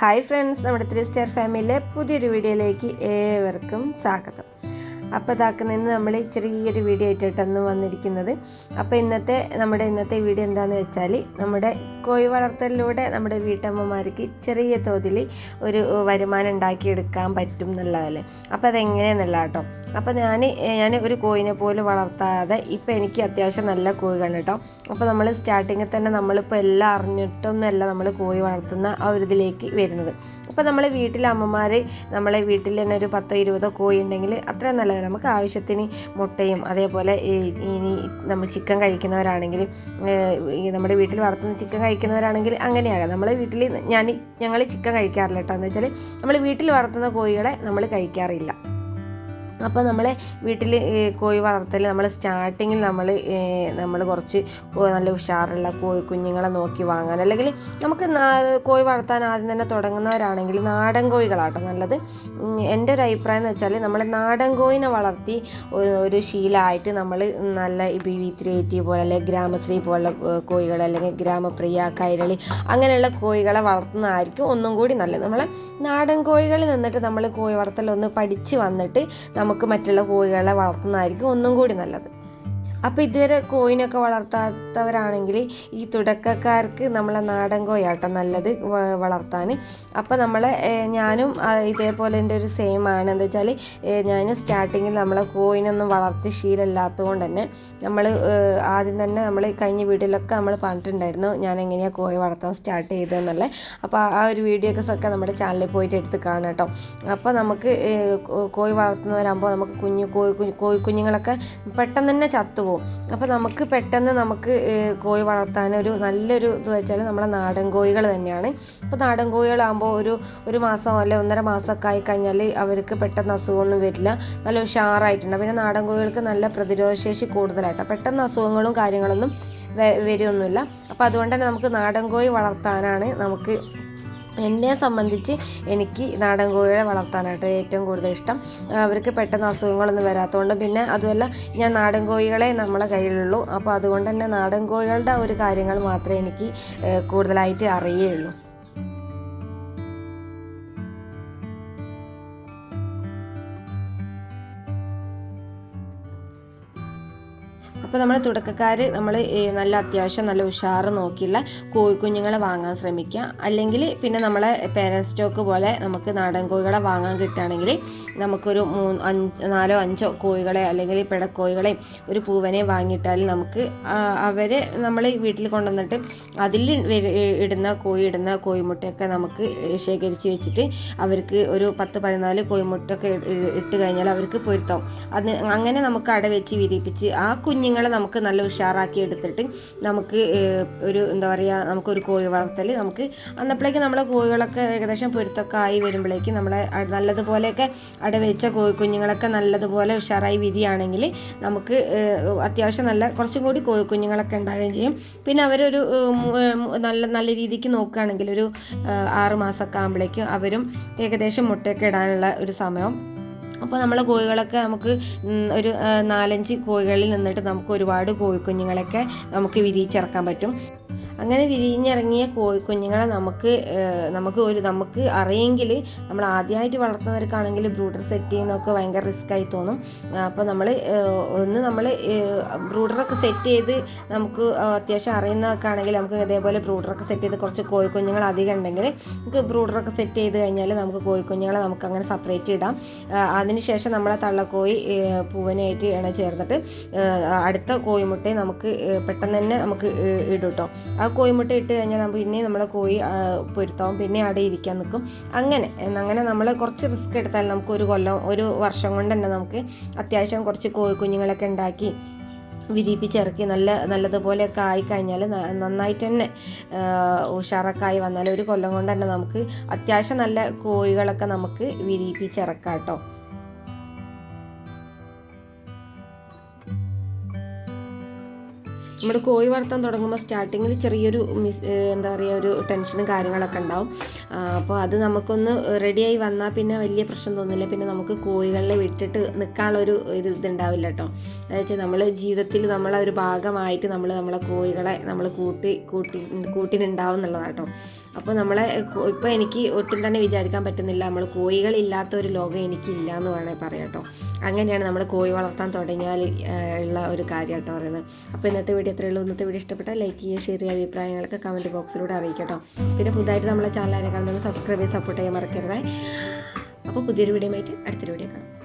Hi friends നമ്മുടെ three star ഫാമിലിയിലെ പുതിയൊരു വീഡിയോയിലേക്ക് ഏവർക്കും സ്വാഗതം. അപ്പോൾ നിന്ന് നമ്മൾ ചെറിയൊരു വീഡിയോ ആയിട്ടാണ് വന്നിരിക്കുന്നത്. അപ്പോൾ ഇന്നത്തെ നമ്മുടെ ഇന്നത്തെ വീഡിയോ എന്താണെന്ന് വെച്ചാൽ നമ്മുടെ കോഴി വളർത്തലിലൂടെ നമ്മുടെ വീട്ടമ്മമാർക്ക് ചെറിയ തോതിൽ ഒരു വരുമാനം ഉണ്ടാക്കിയെടുക്കാൻ പറ്റും എന്നുള്ളതല്ലേ? അപ്പോൾ അതെങ്ങനെയെന്നുള്ള കേട്ടോ. അപ്പോൾ ഞാൻ ഞാൻ ഒരു കോഴിനെ പോലും വളർത്താതെ ഇപ്പോൾ എനിക്ക് അത്യാവശ്യം നല്ല കോഴികളാണ് കേട്ടോ. അപ്പോൾ നമ്മൾ സ്റ്റാർട്ടിങ്ങിൽ തന്നെ നമ്മളിപ്പോൾ എല്ലാം അറിഞ്ഞിട്ടൊന്നുമല്ല നമ്മൾ കോഴി വളർത്തുന്ന ആ ഒരു ഇതിലേക്ക് വരുന്നത്. അപ്പോൾ നമ്മളെ വീട്ടിലെ അമ്മമാർ നമ്മളെ വീട്ടിൽ തന്നെ ഒരു പത്തോ ഇരുപതോ കോഴി ഉണ്ടെങ്കിൽ അത്ര നല്ലത്. നമുക്ക് ആവശ്യത്തിന് മുട്ടയും അതേപോലെ ഇനി നമ്മൾ ചിക്കൻ കഴിക്കുന്നവരാണെങ്കിൽ നമ്മുടെ വീട്ടിൽ വളർത്തുന്ന ചിക്കൻ കഴിക്കുന്നവരാണെങ്കിൽ അങ്ങനെയാകാം. നമ്മളെ വീട്ടിൽ ഞാൻ ഞങ്ങൾ ചിക്കൻ കഴിക്കാറില്ല കേട്ടോ. എന്ന് വെച്ചാൽ നമ്മൾ വീട്ടിൽ വളർത്തുന്ന കോഴികളെ നമ്മൾ കഴിക്കാറില്ല. അപ്പോൾ നമ്മളെ വീട്ടിൽ കോഴി വളർത്തൽ നമ്മൾ സ്റ്റാർട്ടിങ്ങിൽ നമ്മൾ നമ്മൾ കുറച്ച് നല്ല ഉഷാറുള്ള കോഴി കുഞ്ഞുങ്ങളെ നോക്കി വാങ്ങാൻ. അല്ലെങ്കിൽ നമുക്ക് കോഴി വളർത്താൻ ആദ്യം തന്നെ തുടങ്ങുന്നവരാണെങ്കിൽ നാടൻ കോഴികളാട്ടോ നല്ലത്. എന്റെ ഒരു അഭിപ്രായം എന്ന് വെച്ചാൽ നമ്മൾ നാടൻ കോഴിനെ വളർത്തി ഒരു- ശീലമായിട്ട് നമ്മൾ നല്ല ബി വി ത്രീ എയ്റ്റി പോലെ അല്ലെങ്കിൽ ഗ്രാമശ്രീ പോലുള്ള കോഴികൾ അല്ലെങ്കിൽ ഗ്രാമപ്രിയ കൈരളി അങ്ങനെയുള്ള കോഴികളെ വളർത്തുന്നതായിരിക്കും ഒന്നും കൂടി നല്ലത്. നമ്മളെ നാടൻ കോഴികളിൽ നിന്നിട്ട് നമ്മൾ കോഴി വളർത്തലൊന്ന് പഠിച്ച് വന്നിട്ട് നമുക്ക് മറ്റുള്ള കോഴികളെ വളർത്തുന്നതായിരിക്കും ഒന്നും കൂടി നല്ലത്. അപ്പോൾ ഇതുവരെ കോയിനൊക്കെ വളർത്താത്തവരാണെങ്കിൽ ഈ തുടക്കക്കാർക്ക് നമ്മളെ നാടൻ കോയാട്ടോ നല്ലത് വളർത്താൻ അപ്പോൾ നമ്മളെ ഞാനും ഇതേപോലെ എന്റെ ഒരു സെയിം ആണ്. എന്താ വെച്ചാൽ ഞാൻ സ്റ്റാർട്ടിങ്ങിൽ നമ്മളെ കോയിനൊന്നും വളർത്തി ശീലമില്ലാത്തതുകൊണ്ട് തന്നെ നമ്മൾ ആദ്യം തന്നെ നമ്മൾ കഴിഞ്ഞ വീഡിയോയിലൊക്കെ നമ്മൾ പറഞ്ഞിട്ടുണ്ടായിരുന്നു ഞാൻ എങ്ങനെയാണ് കോഴി വളർത്താൻ സ്റ്റാർട്ട് ചെയ്തതെന്നല്ലേ? അപ്പോൾ ആ ഒരു വീഡിയോസ് ഒക്കെ നമ്മുടെ ചാനലിൽ പോയിട്ട് എടുത്ത് കാണാം കേട്ടോ അപ്പോൾ നമുക്ക് കോഴി വളർത്തുന്നവരാകുമ്പോൾ നമുക്ക് കുഞ്ഞു കോഴി കോഴി കുഞ്ഞുങ്ങളൊക്കെ പെട്ടെന്ന് തന്നെ ചത്തുപോകും അപ്പോൾ നമുക്ക് പെട്ടെന്ന് നമുക്ക് കോഴി വളർത്താൻ ഒരു നല്ലൊരു ഇത് വെച്ചാൽ നമ്മളെ നാടൻ കോഴികൾ തന്നെയാണ്. അപ്പോൾ നാടൻ കോഴികളാകുമ്പോൾ ഒരു ഒരു മാസം അല്ലെ ഒന്നര മാസമൊക്കെ ആയി കഴിഞ്ഞാൽ അവർക്ക് പെട്ടെന്ന് അസുഖമൊന്നും വരില്ല. നല്ല ഉഷാറായിട്ടുണ്ട്. പിന്നെ നാടൻ കോഴികൾക്ക് നല്ല പ്രതിരോധശേഷി കൂടുതലായിട്ടാണ് പെട്ടെന്ന് അസുഖങ്ങളും കാര്യങ്ങളൊന്നും വരുമൊന്നുമില്ല അപ്പോൾ അതുകൊണ്ട് തന്നെ നമുക്ക് നാടൻ കോഴി വളർത്താനാണ് നമുക്ക് എന്നെ സംബന്ധിച്ച് എനിക്ക് നാടൻ കോഴികളെ വളർത്താനായിട്ട് ഏറ്റവും കൂടുതൽ ഇഷ്ടം. അവർക്ക് പെട്ടെന്ന് അസുഖങ്ങളൊന്നും വരാത്തതുകൊണ്ട് പിന്നെ അതുമല്ല ഞാൻ നാടൻ കോഴികളെ നമ്മളെ കയ്യിലുള്ളൂ. അപ്പോൾ അതുകൊണ്ട് തന്നെ നാടൻ കോഴികളുടെ ഒരു കാര്യങ്ങൾ മാത്രമേ എനിക്ക് കൂടുതലായിട്ട് അറിയുള്ളൂ അപ്പോൾ നമ്മൾ തുടക്കക്കാർ നമ്മൾ നല്ല അത്യാവശ്യം നല്ല ഉഷാറ് നോക്കിയുള്ള കോഴിക്കുഞ്ഞുങ്ങളെ വാങ്ങാൻ ശ്രമിക്കുക. അല്ലെങ്കിൽ പിന്നെ നമ്മളെ പേരൻസ് സ്റ്റോക്ക് പോലെ നമുക്ക് നാടൻ കോഴികളെ വാങ്ങാൻ കിട്ടുകയാണെങ്കിൽ നമുക്കൊരു മൂന്ന് അഞ്ച് നാലോ അഞ്ചോ കോഴികളെ അല്ലെങ്കിൽ പിടക്കോഴികളെയും ഒരു പൂവനെ വാങ്ങിയിട്ടാൽ നമുക്ക് അവരെ നമ്മൾ വീട്ടിൽ കൊണ്ടുവന്നിട്ട് അതിൽ ഇടുന്ന കോഴി ഇടുന്ന കോഴിമുട്ടയൊക്കെ നമുക്ക് ശേഖരിച്ച് വെച്ചിട്ട് അവർക്ക് ഒരു പത്ത് പതിനാല് കോഴിമുട്ടയൊക്കെ ഇട്ട് കഴിഞ്ഞാൽ അവർക്ക് പൊരുത്താവും അത് അങ്ങനെ നമുക്ക് അട വെച്ച് വിരിപ്പിച്ച് ആ കുഞ്ഞുങ്ങളെ നമുക്ക് നല്ല ഉഷാറാക്കി എടുത്തിട്ട് നമുക്ക് ഒരു എന്താ പറയുക നമുക്കൊരു കോഴി വളർത്തൽ നമുക്ക് അന്നപ്പോഴേക്ക് നമ്മളെ കോഴികളൊക്കെ ഏകദേശം പൊരുത്തൊക്കെ ആയി വരുമ്പോഴേക്ക് നമ്മളെ നല്ലതുപോലെയൊക്കെ അടവെച്ച കോഴി കുഞ്ഞുങ്ങളൊക്കെ നല്ലതുപോലെ ഉഷാറായി വിരിയാണെങ്കിൽ നമുക്ക് അത്യാവശ്യം നല്ല കുറച്ചും കൂടി കോഴി കുഞ്ഞുങ്ങളൊക്കെ ഉണ്ടാകുകയും ചെയ്യും. പിന്നെ അവരൊരു നല്ല നല്ല രീതിക്ക് നോക്കുകയാണെങ്കിൽ ഒരു ആറുമാസമൊക്കെ ആറ് മാസമൊക്കെ ആകുമ്പോഴേക്കും അവരും ഏകദേശം മുട്ടയൊക്കെ ഇടാനുള്ള ഒരു സമയം അപ്പോൾ നമ്മളെ കോഴികളൊക്കെ നമുക്ക് ഒരു നാലഞ്ച് കോഴികളിൽ നിന്നിട്ട് നമുക്ക് ഒരുപാട് കോഴിക്കുഞ്ഞുങ്ങളൊക്കെ നമുക്ക് വിരിയിച്ചിറക്കാൻ പറ്റും. അങ്ങനെ വിരിഞ്ഞിറങ്ങിയ കോഴിക്കുഞ്ഞുങ്ങളെ നമുക്ക് നമുക്ക് ഒരു നമുക്ക് അറിയെങ്കിൽ നമ്മൾ ആദ്യമായിട്ട് വളർത്തുന്നവർക്കാണെങ്കിൽ ബ്രൂഡർ സെറ്റ് ചെയ്യുന്നതൊക്കെ ഭയങ്കര റിസ്ക് ആയി തോന്നും. അപ്പോൾ നമ്മൾ ഒന്ന് നമ്മൾ ബ്രൂഡറൊക്കെ സെറ്റ് ചെയ്ത് നമുക്ക് അത്യാവശ്യം അറിയുന്നതൊക്കെ ആണെങ്കിൽ നമുക്ക് ഇതേപോലെ ബ്രൂഡറൊക്കെ സെറ്റ് ചെയ്ത് കുറച്ച് കോഴിക്കുഞ്ഞുങ്ങൾ അധികം ഉണ്ടെങ്കിൽ നമുക്ക് ബ്രൂഡറൊക്കെ സെറ്റ് ചെയ്ത് കഴിഞ്ഞാൽ നമുക്ക് കോഴിക്കുഞ്ഞുങ്ങളെ നമുക്ക് അങ്ങനെ സെപ്പറേറ്റ് ഇടാം. അതിനുശേഷം നമ്മളെ തള്ളക്കോഴി പൂവനായിട്ട് ഇണ ചേർന്നിട്ട് അടുത്ത കോഴിമുട്ടയെ നമുക്ക് പെട്ടെന്ന് തന്നെ നമുക്ക് ഇടും കേട്ടോ കോഴിമുട്ട ഇട്ട് കഴിഞ്ഞാൽ നമ്മൾ പിന്നെ നമ്മളെ കോഴി ആ, പൊരുത്താവും. പിന്നെ അവിടെ ഇരിക്കാൻ നിൽക്കും അങ്ങനെ അങ്ങനെ നമ്മൾ കുറച്ച് റിസ്ക് എടുത്താൽ നമുക്ക് ഒരു കൊല്ലം ഒരു വർഷം കൊണ്ട് തന്നെ നമുക്ക് അത്യാവശ്യം കുറച്ച് കോഴി കുഞ്ഞുങ്ങളൊക്കെ ഉണ്ടാക്കി വിരിപ്പിച്ചിറക്കി നല്ല നല്ലതുപോലെയൊക്കെ ആയിക്കഴിഞ്ഞാൽ നന്നായിട്ട് തന്നെ ആ, ഉഷാറൊക്കെ ആയി വന്നാൽ ഒരു കൊല്ലം കൊണ്ട് തന്നെ നമുക്ക് അത്യാവശ്യം നല്ല കോഴികളൊക്കെ നമുക്ക് വിരിയിപ്പിച്ചിറക്കാം കേട്ടോ നമ്മൾ കോഴി വളർത്താൻ തുടങ്ങുമ്പോൾ സ്റ്റാർട്ടിങ്ങിൽ ചെറിയൊരു മിസ് എന്താ പറയുക ഒരു ടെൻഷനും കാര്യങ്ങളൊക്കെ ഉണ്ടാവും. അപ്പോൾ അത് നമുക്കൊന്ന് റെഡിയായി വന്നാൽ പിന്നെ വലിയ പ്രശ്നം തോന്നില്ല. പിന്നെ നമുക്ക് കോഴികളെ വിട്ടിട്ട് നിൽക്കാനുള്ളൊരു ഒരു ഇതുണ്ടാവില്ല കേട്ടോ. അതായത് നമ്മൾ ജീവിതത്തിൽ നമ്മളെ ഒരു ഭാഗമായിട്ട് നമ്മൾ നമ്മളെ കോഴികളെ നമ്മൾ കൂട്ടി കൂട്ടി കൂട്ടിനുണ്ടാവും എന്നുള്ളതാണ് കേട്ടോ. അപ്പോൾ നമ്മളെ ഇപ്പോൾ എനിക്ക് ഒട്ടും തന്നെ വിചാരിക്കാൻ പറ്റുന്നില്ല. നമ്മൾ കോഴികളില്ലാത്ത ഒരു ലോകം എനിക്കില്ല എന്ന് വേണമെങ്കിൽ പറയാം കേട്ടോ. അങ്ങനെയാണ് നമ്മൾ കോഴി വളർത്താൻ തുടങ്ങിയാൽ ഉള്ള ഒരു കാര്യം കേട്ടോ പറയുന്നത്. അപ്പോൾ ഇന്നത്തെ വീഡിയോ എത്രയേ ഉള്ളൂ. ഇന്നത്തെ വീഡിയോ ഇഷ്ടപ്പെട്ടാൽ ലൈക്ക് ചെയ്യുക ഷെയർ ചെയ്യുക അഭിപ്രായങ്ങളൊക്കെ കമന്റ് ബോക്സിലൂടെ അറിയിക്കട്ടോ. കേട്ടോ പിന്നെ പുതുതായിട്ട് നമ്മളെ ചാനലിനെ കാണുന്നത് സബ്സ്ക്രൈബ് ചെയ്ത് സപ്പോർട്ട് ചെയ്യാൻ മറക്കരുതായി അപ്പോൾ പുതിയൊരു വീഡിയോ ആയിട്ട് അടുത്തൊരു വീഡിയോ കാണാം.